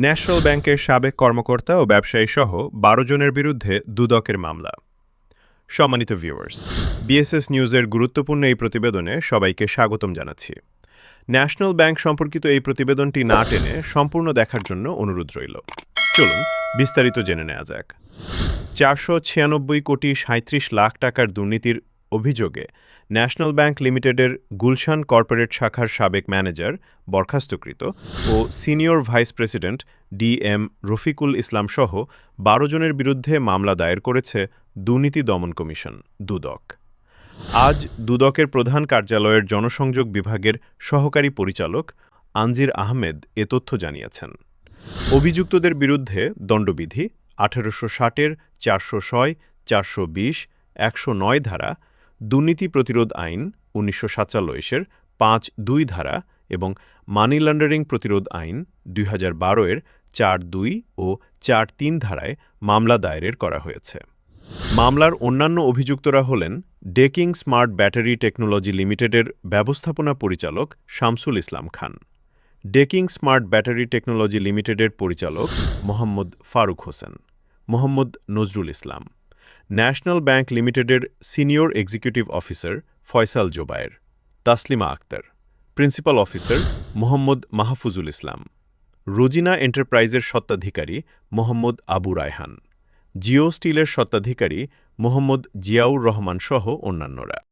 National ব্যাংকের সাবেক কর্মকর্তা ও ব্যবসায়ী সহ বারো জনের বিরুদ্ধে দুদকের মামলা। সম্মানিত ভিউয়ার্স বিএসএস নিউজের গুরুত্বপূর্ণ এই প্রতিবেদনে সবাইকে স্বাগতম জানাচ্ছি। ন্যাশনাল ব্যাংক সম্পর্কিত এই প্রতিবেদনটি না টেনে সম্পূর্ণ দেখার জন্য অনুরোধ রইল। চলুন বিস্তারিত জেনে নেওয়া যাক। চারশো ছিয়ানব্বই কোটি সাঁত্রিশ লাখ টাকার দুর্নীতির অভিযোগে ন্যাশনাল ব্যাংক লিমিটেডের গুলশান কর্পোরেট শাখার সাবেক ম্যানেজার, বরখাস্তকৃত, ও senior vice president D M Rafiqul Islam সহ বারো জনের বিরুদ্ধে মামলা দায়ের করেছে দুর্নীতি দমন কমিশন, দুদক। আজ দুদকের প্রধান কার্যালয়ের জনসংযোগ বিভাগের সহকারী পরিচালক আনজির আহমেদ এ তথ্য জানিয়েছেন। অভিযুক্তদের বিরুদ্ধে দণ্ডবিধি আঠারোশো ষাটের চারশো ছয়, চারশো বিশ, একশো নয় ধারা দুর্নীতি প্রতিরোধ আইন উনিশশো সাতচল্লিশের পাঁচ দুই ধারা এবং মানি লন্ডারিং প্রতিরোধ আইন দুই হাজার বারোয়ের চার দুই ও চার তিন ধারায় মামলা দায়েরের করা হয়েছে। মামলার অন্যান্য অভিযুক্তরা হলেন ডেকিং স্মার্ট ব্যাটারি টেকনোলজি লিমিটেডের ব্যবস্থাপনা পরিচালক শামসুল ইসলাম খান। ডেকিং স্মার্ট ব্যাটারি টেকনোলজি লিমিটেডের পরিচালক মোহাম্মদ ফারুক হোসেন। মোহাম্মদ নজরুল ইসলাম। ন্যাশনাল ব্যাংক লিমিটেডের senior executive officer Faisal Zobayer, Taslima Akter, principal officer Mohammad Mahfuzul Islam, Rozina এন্টারপ্রাইজের স্বত্বাধিকারী মোহাম্মদ আবু রায়হান, জিও স্টিলের স্বত্বাধিকারী মোহাম্মদ জিয়াউর রহমান সহ অন্যান্যরা।